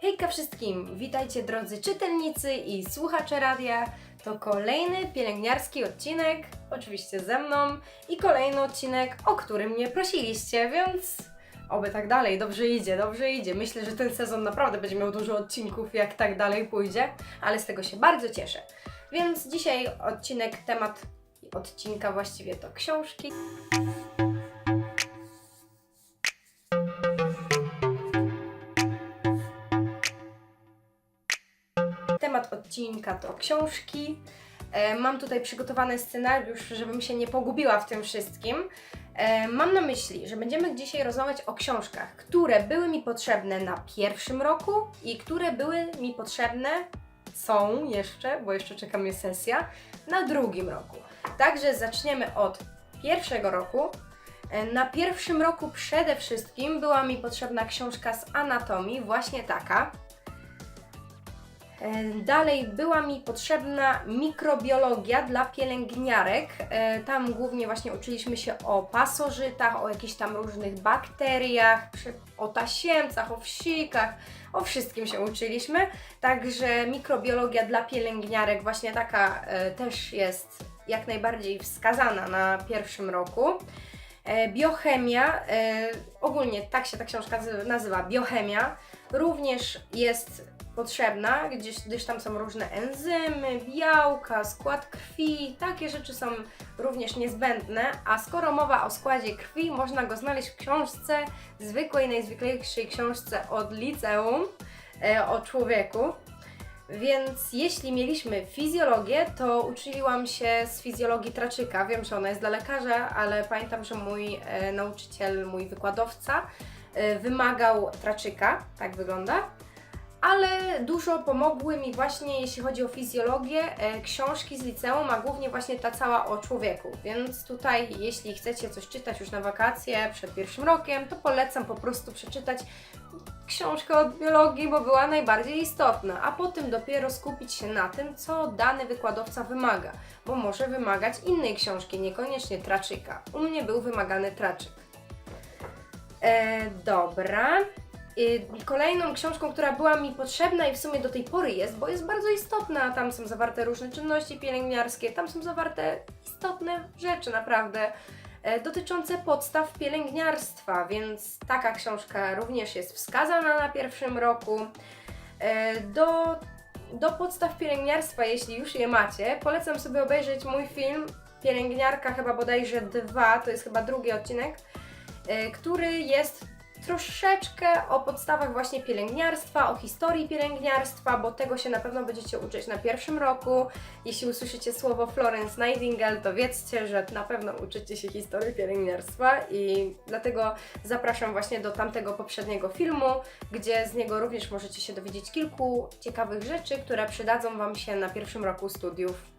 Hejka wszystkim! Witajcie drodzy czytelnicy i słuchacze radia. To kolejny pielęgniarski odcinek, oczywiście ze mną i kolejny odcinek, o którym mnie prosiliście, więc oby tak dalej, dobrze idzie, dobrze idzie. Myślę, że ten sezon naprawdę będzie miał dużo odcinków, jak tak dalej pójdzie, ale z tego się bardzo cieszę. Więc dzisiaj odcinek, temat odcinka właściwie to książki. Odcinka to książki. E, Mam tutaj przygotowany scenariusz, żebym się nie pogubiła w tym wszystkim. E, Mam na myśli, że będziemy dzisiaj rozmawiać o książkach, które były mi potrzebne na pierwszym roku i które były mi potrzebne, są jeszcze, bo jeszcze czeka mnie sesja, na drugim roku. Także zaczniemy od pierwszego roku. E, Na pierwszym roku przede wszystkim była mi potrzebna książka z anatomii, właśnie taka. Dalej była mi potrzebna mikrobiologia dla pielęgniarek. E, Tam głównie właśnie uczyliśmy się o pasożytach, o jakichś tam różnych bakteriach, o tasiemcach, o wsikach, o wszystkim się uczyliśmy. Także mikrobiologia dla pielęgniarek właśnie taka e, też jest jak najbardziej wskazana na pierwszym roku. E, Biochemia, ogólnie tak się ta książka nazy- nazywa, biochemia, również jest potrzebna, gdzieś, gdyż tam są różne enzymy, białka, skład krwi, takie rzeczy są również niezbędne, a skoro mowa o składzie krwi, można go znaleźć w książce, zwykłej, najzwyklejszej książce od liceum e, o człowieku. Więc jeśli mieliśmy fizjologię, to uczyłam się z fizjologii traczyka. Wiem, że ona jest dla lekarza, ale pamiętam, że mój e, nauczyciel, mój wykładowca wymagał traczyka, tak wygląda. Ale dużo pomogły mi właśnie, jeśli chodzi o fizjologię, e, książki z liceum, a głównie właśnie ta cała o człowieku. Więc tutaj, jeśli chcecie coś czytać już na wakacje, przed pierwszym rokiem, to polecam po prostu przeczytać książkę od biologii, bo była najbardziej istotna, a potem dopiero skupić się na tym, co dany wykładowca wymaga, bo może wymagać innej książki, niekoniecznie traczyka. U mnie był wymagany traczyk. E, dobra. I kolejną książką, która była mi potrzebna i w sumie do tej pory jest, bo jest bardzo istotna, tam są zawarte różne czynności pielęgniarskie, tam są zawarte istotne rzeczy naprawdę e, dotyczące podstaw pielęgniarstwa, więc taka książka również jest wskazana na pierwszym roku. E, Do, do podstaw pielęgniarstwa, jeśli już je macie, polecam sobie obejrzeć mój film Pielęgniarka chyba bodajże 2, to jest chyba drugi odcinek, e, który jest troszeczkę o podstawach właśnie pielęgniarstwa, o historii pielęgniarstwa, bo tego się na pewno będziecie uczyć na pierwszym roku. Jeśli usłyszycie słowo Florence Nightingale, to wiedzcie, że na pewno uczycie się historii pielęgniarstwa i dlatego zapraszam właśnie do tamtego poprzedniego filmu, gdzie z niego również możecie się dowiedzieć kilku ciekawych rzeczy, które przydadzą Wam się na pierwszym roku studiów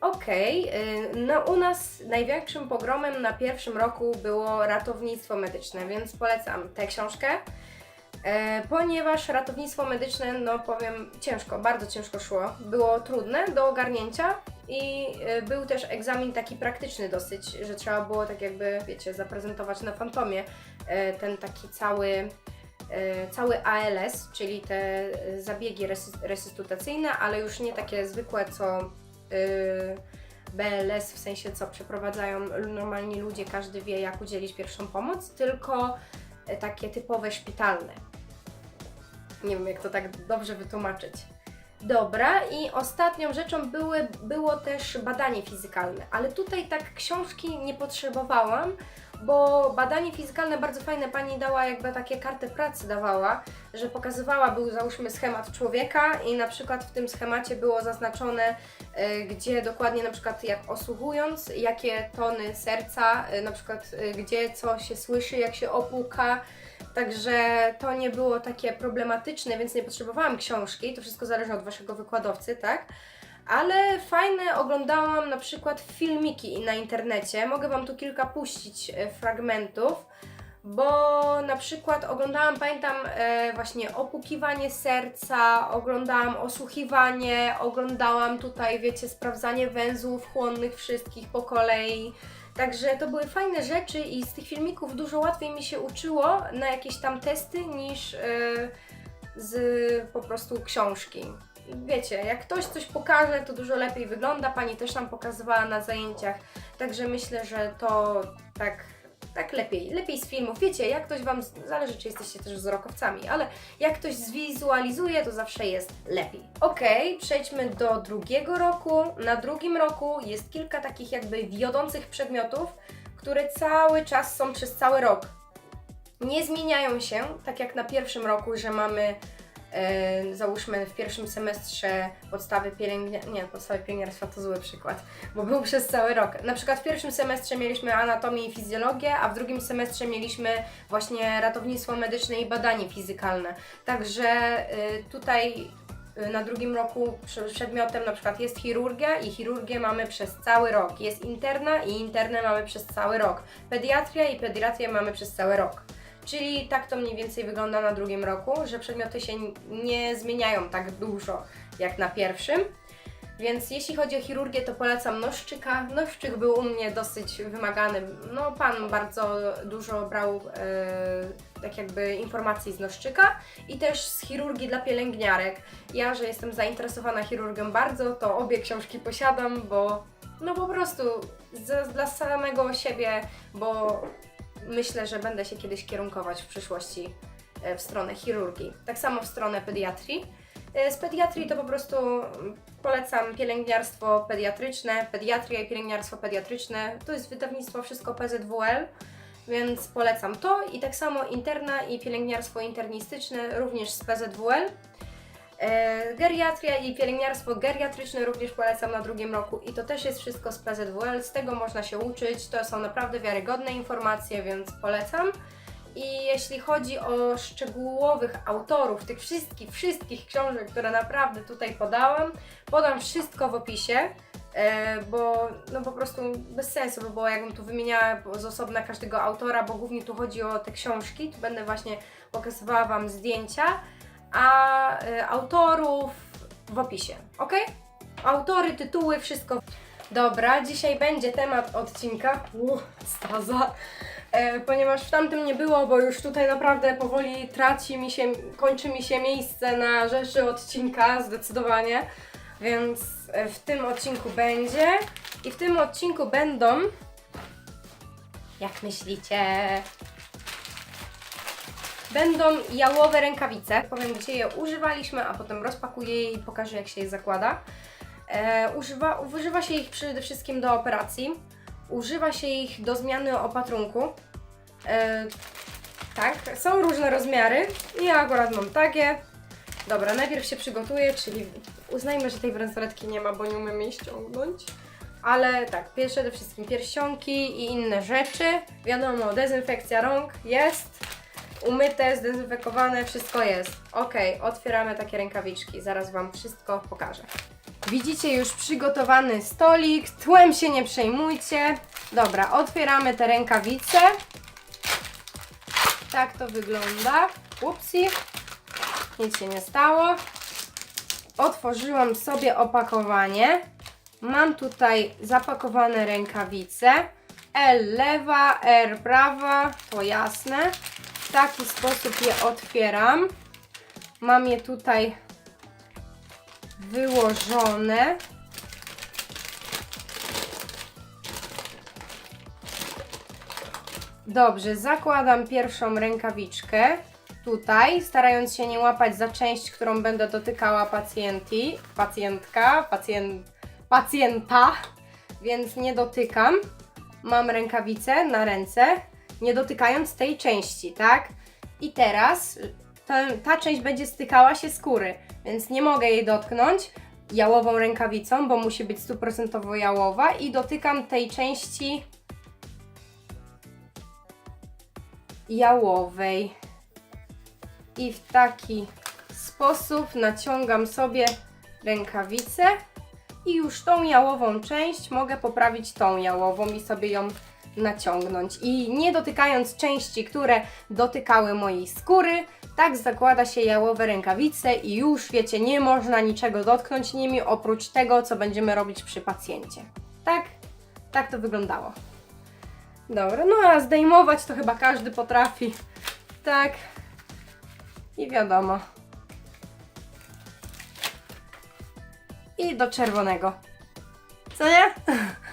Okej, y, no u nas największym pogromem na pierwszym roku było ratownictwo medyczne, więc polecam tę książkę, e, ponieważ ratownictwo medyczne, no powiem, ciężko, bardzo ciężko szło. Było trudne do ogarnięcia i e, był też egzamin taki praktyczny dosyć, że trzeba było tak jakby, wiecie, zaprezentować na fantomie e, ten taki cały cały ALS, czyli te zabiegi resy- resuscytacyjne, ale już nie takie zwykłe, co BLS, w sensie co przeprowadzają normalni ludzie, każdy wie jak udzielić pierwszą pomoc, tylko y, takie typowe szpitalne. Nie wiem jak to tak dobrze wytłumaczyć. Dobra, i ostatnią rzeczą były, było też badanie fizykalne, ale tutaj tak książki nie potrzebowałam, bo badanie fizykalne bardzo fajne pani dała, jakby takie kartę pracy dawała, że pokazywała, był załóżmy schemat człowieka i na przykład w tym schemacie było zaznaczone, y, gdzie dokładnie na przykład jak osłuchując, jakie tony serca, y, na przykład y, gdzie co się słyszy, jak się opuka. Także to nie było takie problematyczne, więc nie potrzebowałam książki, to wszystko zależy od waszego wykładowcy, tak? Ale fajne oglądałam na przykład filmiki na internecie. Mogę wam tu kilka puścić e, fragmentów, bo na przykład oglądałam, pamiętam e, właśnie opukiwanie serca, oglądałam osłuchiwanie, oglądałam tutaj, wiecie, sprawdzanie węzłów chłonnych wszystkich po kolei. Także to były fajne rzeczy i z tych filmików dużo łatwiej mi się uczyło na jakieś tam testy niż e, z po prostu książki. Wiecie, jak ktoś coś pokaże, to dużo lepiej wygląda. Pani też nam pokazywała na zajęciach, także myślę, że to tak, tak lepiej, lepiej z filmów. Wiecie, jak ktoś Wam, zależy czy jesteście też wzrokowcami, ale jak ktoś zwizualizuje, to zawsze jest lepiej. Ok, przejdźmy do drugiego roku. Na drugim roku jest kilka takich jakby wiodących przedmiotów, które cały czas są przez cały rok. Nie zmieniają się, tak jak na pierwszym roku, że mamy załóżmy w pierwszym semestrze podstawy pielęgniarstwa, nie, podstawy pielęgniarstwa to zły przykład, bo był przez cały rok. Na przykład w pierwszym semestrze mieliśmy anatomię i fizjologię, a w drugim semestrze mieliśmy właśnie ratownictwo medyczne i badanie fizykalne. Także y, tutaj y, na drugim roku przedmiotem na przykład jest chirurgia i chirurgię mamy przez cały rok. Jest interna i internę mamy przez cały rok. Pediatria i pediatrię mamy przez cały rok. Czyli tak to mniej więcej wygląda na drugim roku, że przedmioty się nie zmieniają tak dużo jak na pierwszym. Więc jeśli chodzi o chirurgię, to polecam noszczyka. Noszczyk był u mnie dosyć wymagany. No, pan bardzo dużo brał e, tak jakby informacji z noszczyka i też z chirurgii dla pielęgniarek. Ja, że jestem zainteresowana chirurgią bardzo, to obie książki posiadam, bo no po prostu za, dla samego siebie, bo myślę, że będę się kiedyś kierunkować w przyszłości e, w stronę chirurgii. Tak samo w stronę pediatrii. E, Z pediatrii to po prostu mm, polecam pielęgniarstwo pediatryczne, pediatria i pielęgniarstwo pediatryczne. To jest wydawnictwo wszystko PZWL, więc polecam to. I tak samo interna i pielęgniarstwo internistyczne również z PZWL. E, Geriatria i pielęgniarstwo geriatryczne również polecam na drugim roku i to też jest wszystko z PZWL, z tego można się uczyć, to są naprawdę wiarygodne informacje, więc polecam. I jeśli chodzi o szczegółowych autorów tych wszystkich, wszystkich książek, które naprawdę tutaj podałam, podam wszystko w opisie, e, bo no po prostu bez sensu by było, jakbym tu wymieniała z osobna każdego autora, bo głównie tu chodzi o te książki, tu będę właśnie pokazywała Wam zdjęcia, a e, autorów w opisie, ok? Autory, tytuły, wszystko. Dobra, dzisiaj będzie temat odcinka. Uuu, staza. E, ponieważ w tamtym nie było, bo już tutaj naprawdę powoli traci mi się, kończy mi się miejsce na rzeczy odcinka, zdecydowanie. Więc e, w tym odcinku będzie. I w tym odcinku będą. Jak myślicie? Będą jałowe rękawice. Powiem, gdzie je używaliśmy, a potem rozpakuję je i pokażę, jak się je zakłada. E, używa, używa się ich przede wszystkim do operacji. Używa się ich do zmiany opatrunku. E, tak, są różne rozmiary. Ja akurat mam takie. Dobra, najpierw się przygotuję, czyli uznajmy, że tej bransoletki nie ma, bo nie umiem jej ściągnąć. Ale tak, przede wszystkim pierścionki i inne rzeczy. Wiadomo, dezynfekcja rąk jest. Umyte, zdezynfekowane, wszystko jest. Ok, otwieramy takie rękawiczki. Zaraz Wam wszystko pokażę. Widzicie już przygotowany stolik. Tłem się nie przejmujcie. Dobra, otwieramy te rękawice. Tak to wygląda. Upsi. Nic się nie stało. Otworzyłam sobie opakowanie. Mam tutaj zapakowane rękawice. L lewa, R prawa, to jasne. W taki sposób je otwieram. Mam je tutaj wyłożone. Dobrze, zakładam pierwszą rękawiczkę tutaj, starając się nie łapać za część, którą będę dotykała pacjenti, pacjentka, pacjent, pacjenta, więc nie dotykam. Mam rękawicę na ręce, nie dotykając tej części, tak? I teraz ta, ta część będzie stykała się skóry, więc nie mogę jej dotknąć jałową rękawicą, bo musi być stuprocentowo jałowa i dotykam tej części jałowej. I w taki sposób naciągam sobie rękawicę i już tą jałową część mogę poprawić tą jałową i sobie ją naciągnąć. I nie dotykając części, które dotykały mojej skóry, tak zakłada się jałowe rękawice i już wiecie, nie można niczego dotknąć nimi oprócz tego, co będziemy robić przy pacjencie. Tak, tak to wyglądało. Dobra, no a zdejmować to chyba każdy potrafi. Tak. I wiadomo. I do czerwonego. Co nie?